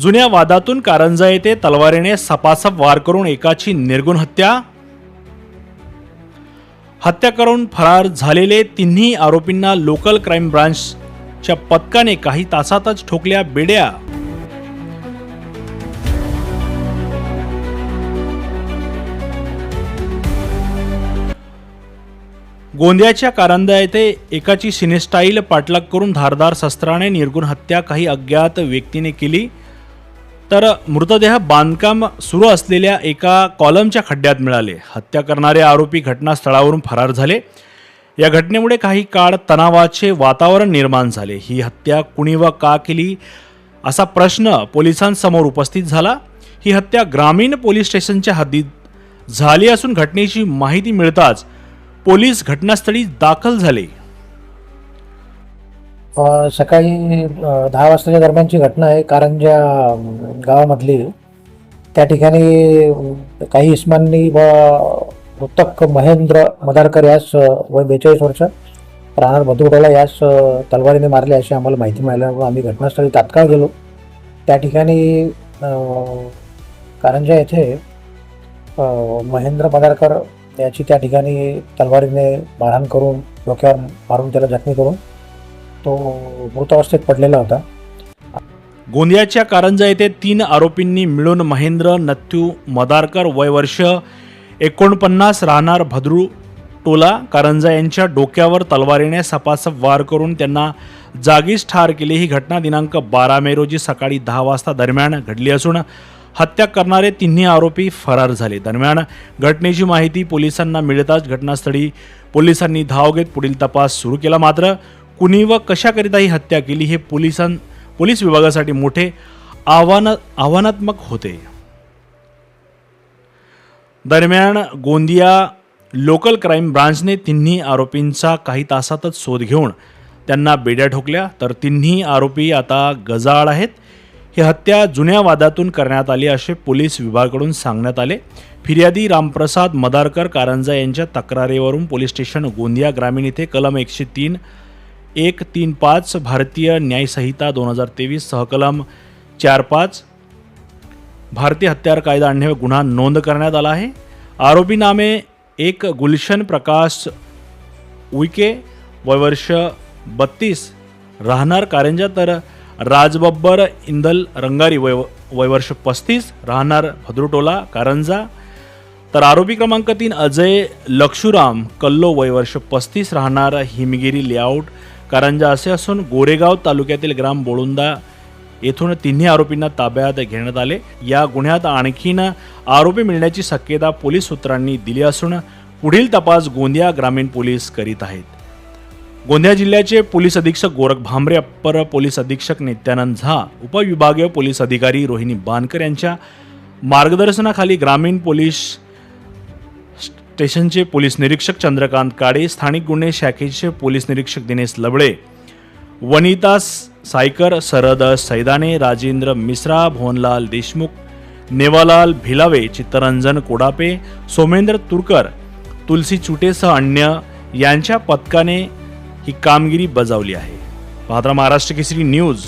जुन्या वादातून कारंजा येथे तलवारीने सपासप वार करून एकाची निर्गुण हत्या हत्या करून फरार झालेले तिन्ही आरोपींना लोकल क्राईम ब्रांचच्या पथकाने काही तासातच ठोकल्या बेड्या. गोंदियाच्या कारंदा येथे एकाची सिनेस्टाईल पाठलाग करून धारदार शस्त्राने निर्गुण हत्या काही अज्ञात व्यक्तीने केली. तर मृतदेह बांधकाम सुरू असलेल्या एका कॉलमच्या खड्ड्यात मिळाले. हत्या करणारे आरोपी घटनास्थळावरून फरार झाले. या घटनेमुळे काही काळ तणावाचे वातावरण निर्माण झाले. ही हत्या कुणी व का केली असा प्रश्न पोलिसांसमोर उपस्थित झाला. ही हत्या ग्रामीण पोलीस स्टेशनच्या हद्दीत झाली असून घटनेची माहिती मिळताच पोलीस घटनास्थळी दाखल झाले. सकाळी दहा वाजताच्या दरम्यानची घटना आहे. कारंजा गावामधली त्या ठिकाणी काही इस्मांनी व मृतक महेंद्र मदारकर यास वय बेचाळीस वर्ष राहणार भदुरटोला यास तलवारीने मारले अशी आम्हाला माहिती मिळाल्यावर आम्ही घटनास्थळी तात्काळ गेलो. त्या ठिकाणी कारंजा येथे महेंद्र मदारकर याची त्या ठिकाणी तलवारीने मारहाण करून डोक्यावर मारून त्याला जखमी करून तो मृतावस्थेत पडलेला होता. गोंदियाच्या कारंजा येथे तीन आरोपींनी मिळून महेंद्र नथ्यू मदारकर वय वर्ष एकोणपन्नास राहणार भद्रू टोला कारंजा यांच्या डोक्यावर तलवारीने सपासप वार करून त्यांना जागीच ठार केले. ही घटना दिनांक बारा मे रोजी सकाळी दहा वाजता दरम्यान घडली असून हत्या करणारे तिन्ही आरोपी फरार झाले. दरम्यान घटनेची माहिती पोलिसांना मिळताच घटनास्थळी पोलिसांनी धाव घेत पुढील तपास सुरू केला. मात्र कुणी व कशाकरिता ही हत्या केली हे पोलिसां पोलीस विभागासाठी मोठे आव्हान आव्हानात्मक होते. दरम्यान गोंदिया लोकल क्राईम ब्रांचने तिन्ही आरोपींचा काही तासातच शोध घेऊन त्यांना बेड्या ठोकल्या. तर तिन्ही आरोपी आता गजाआड आहेत. ही हत्या जुन्या वादातून करण्यात आली असे पोलीस विभागाकडून सांगण्यात आले. फिर्यादी रामप्रसाद मदारकर कारंजा यांच्या तक्रारीवरून पोलीस स्टेशन गोंदिया ग्रामीण येथे कलम एकशे तीन एक तीन पाच भारतीय न्यायसंहिता दोन हजार तेवीस सहकलम. चार पाच भारतीय हत्यार कायदा आणण्यावर गुन्हा नोंद करण्यात आला आहे. आरोपी नामे एक गुलशन प्रकाश उईके वयवर्ष बत्तीस राहणार कारंजा तर राजबब्बर इंदल रंगारी वय वयवर्ष पस्तीस राहणार भद्रुटोला कारंजा. तर आरोपी क्रमांक तीन अजय लक्षुराम कल्लो वयवर्ष पस्तीस राहणार हिमगिरी लेआउट कारंजा असे असून गोरेगाव तालुक्यातील ग्राम बोळुंदा येथून तिन्ही आरोपींना ताब्यात घेण्यात आले. या गुन्ह्यात आणखीन आरोपी मिळण्याची शक्यता पोलीस सूत्रांनी दिली असून पुढील तपास गोंदिया ग्रामीण पोलीस करीत आहेत. गोंदिया जिल्ह्याचे पोलीस अधीक्षक गोरख भांबरे अप्पर पोलीस अधीक्षक नित्यानंद झा उपविभागीय पोलीस अधिकारी रोहिणी बानकर यांच्या मार्गदर्शनाखाली ग्रामीण पोलीस स्टेशनचे पोलीस निरीक्षक चंद्रकांत काडे स्थानिक गुन्हे शाखेचे पोलीस निरीक्षक दिनेश लबळे वनिता सायकर सरद सैदाने राजेंद्र मिश्रा भुवनलाल देशमुख नेवालाल भिलावे चित्तरंजन कोडापे सोमेंद्र तुरकर तुलसी चुटेसह अन्य यांच्या पथकाने ही कामगिरी बजावली आहे. पाहता महाराष्ट्र केसरी न्यूज.